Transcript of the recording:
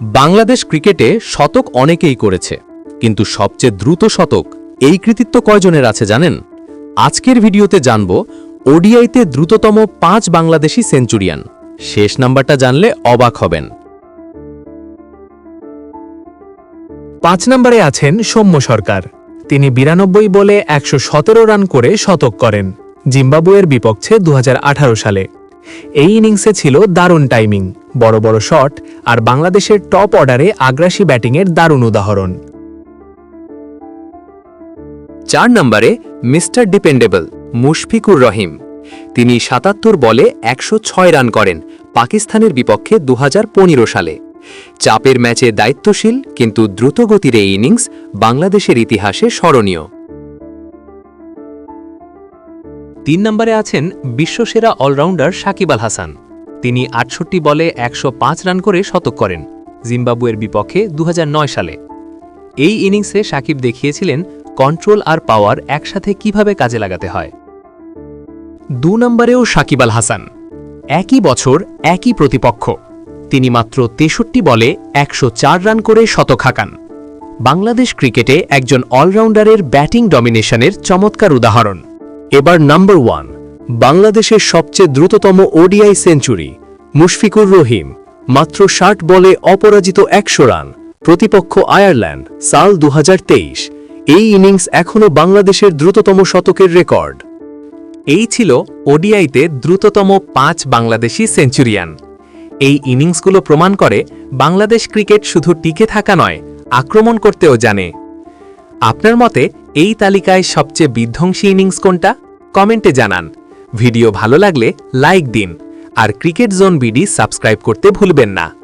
বাংলাদেশ ক্রিকেটে শতক অনেকেই করেছে, কিন্তু সবচেয়ে দ্রুত শতক এই কৃতিত্ব কয়জনের আছে জানেন? আজকের ভিডিওতে জানব ওডিআইতে দ্রুততম পাঁচ বাংলাদেশি সেঞ্চুরিয়ান। শেষ নাম্বারটা জানলে অবাক হবেন। পাঁচ নম্বরে আছেন সৌম্য সরকার। তিনি বিরানব্বই বলে একশো সতেরো রান করে শতক করেন, জিম্বাবুয়ের বিপক্ষে দু হাজার আঠারো সালে। এই ইনিংসে ছিল দারুণ টাইমিং বড় বড় শট আর বাংলাদেশের টপ অর্ডারে আগ্রাসী ব্যাটিংয়ের দারুণ উদাহরণ। চার নম্বরে মিস্টার ডিপেন্ডেবল মুশফিকুর রহিম। তিনি সাতাত্তর বলে একশো ছয় রান করেন পাকিস্তানের বিপক্ষে দু হাজার পনেরো সালে। চাপের ম্যাচে দায়িত্বশীল, কিন্তু দ্রুতগতির এই ইনিংস বাংলাদেশের ইতিহাসে স্মরণীয়। তিন নম্বরে আছেন বিশ্বসেরা অলরাউন্ডার সাকিব আল হাসান। তিনি আটষট্টি বলে একশ পাঁচ রান করে শতক করেন, জিম্বাবুয়ের বিপক্ষে দু হাজার নয় সালে। এই ইনিংসে সাকিব দেখিয়েছিলেন কন্ট্রোল আর পাওয়ার একসাথে কীভাবে কাজে লাগাতে হয়। দু নম্বরেও সাকিব আল হাসান। একই বছর, একই প্রতিপক্ষ। তিনি মাত্র তেষট্টি বলে একশো চার রান করে শতক হাঁকান। বাংলাদেশ ক্রিকেটে একজন অলরাউন্ডারের ব্যাটিং ডমিনেশনের চমৎকার উদাহরণ। এবার নাম্বার ওয়ান বাংলাদেশের সবচেয়ে দ্রুততম ওডিআই সেঞ্চুরি মুশফিকুর রহিম, মাত্র ষাট বলে অপরাজিত একশো রান, প্রতিপক্ষ আয়ারল্যান্ড, সাল দু হাজার তেইশ। এই ইনিংস এখনও বাংলাদেশের দ্রুততম শতকের রেকর্ড এই ছিল ওডিআইতে দ্রুততম পাঁচ বাংলাদেশি সেঞ্চুরিয়ান এই ইনিংসগুলো প্রমাণ করে বাংলাদেশ ক্রিকেট শুধু টিকে থাকা নয়, আক্রমণ করতেও জানে। আপনার মতে এই তালিকায় সবচেয়ে বিধ্বংসী ইনিংস কোনটা? কমেন্টে জানান। ভিডিও ভালো লাগলে লাইক দিন। আর ক্রিকেট জোন বিডি সাবস্ক্রাইব করতে ভুলবেন না।